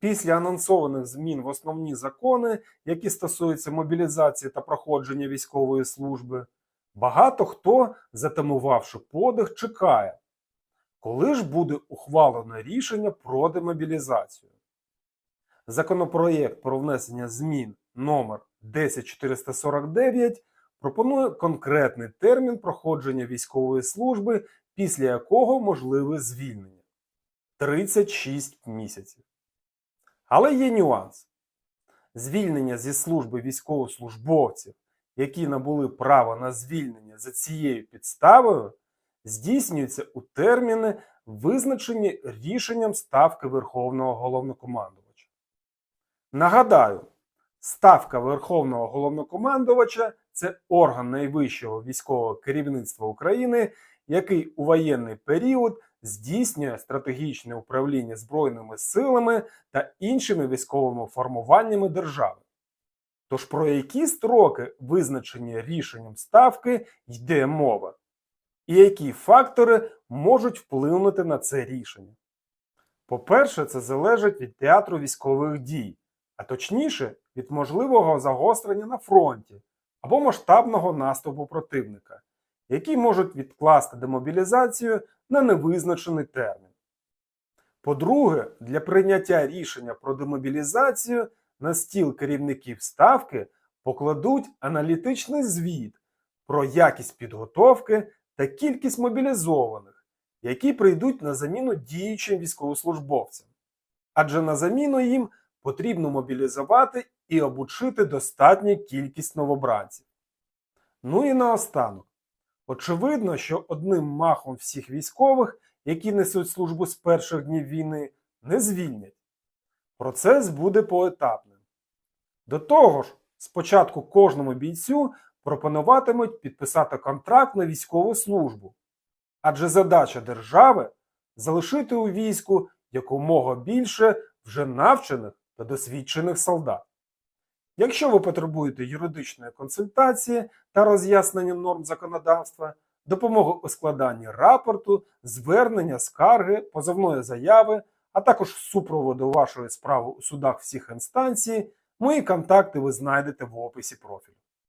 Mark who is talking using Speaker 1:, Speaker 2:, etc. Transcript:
Speaker 1: Після анонсованих змін в основні закони, які стосуються мобілізації та проходження військової служби, багато хто, затамувавши подих, чекає, коли ж буде ухвалено рішення про демобілізацію. Законопроєкт про внесення змін номер 10449 пропонує конкретний термін проходження військової служби, після якого можливе звільнення 36 місяців. Але є нюанс. Звільнення зі служби військовослужбовців, які набули право на звільнення за цією підставою, здійснюється у терміни, визначені рішенням Ставки Верховного головнокомандувача. Нагадаю, Ставка Верховного головнокомандувача це орган найвищого військового керівництва України, який у воєнний період здійснює стратегічне управління Збройними силами та іншими військовими формуваннями держави. Тож про які строки, визначені рішенням ставки, йде мова, і які фактори можуть вплинути на це рішення? По-перше, це залежить від театру військових дій, а точніше від можливого загострення на фронті або масштабного наступу противника, які можуть відкласти демобілізацію на невизначений термін. По-друге, для прийняття рішення про демобілізацію на стіл керівників ставки покладуть аналітичний звіт про якість підготовки та кількість мобілізованих, які прийдуть на заміну діючим військовослужбовцям. Адже на заміну їм потрібно мобілізувати і обучити достатню кількість новобранців. Ну і наостанок. Очевидно, що одним махом всіх військових, які несуть службу з перших днів війни, не звільнять. Процес буде поетапним. До того ж, спочатку кожному бійцю пропонуватимуть підписати контракт на військову службу. Адже задача держави залишити у війську якомога більше вже навчених та досвідчених солдат. Якщо ви потребуєте юридичної консультації та роз'яснення норм законодавства, допомоги у складанні рапорту, звернення, скарги, позовної заяви, а також супроводу вашої справи у судах всіх інстанцій, мої контакти ви знайдете в описі профілю.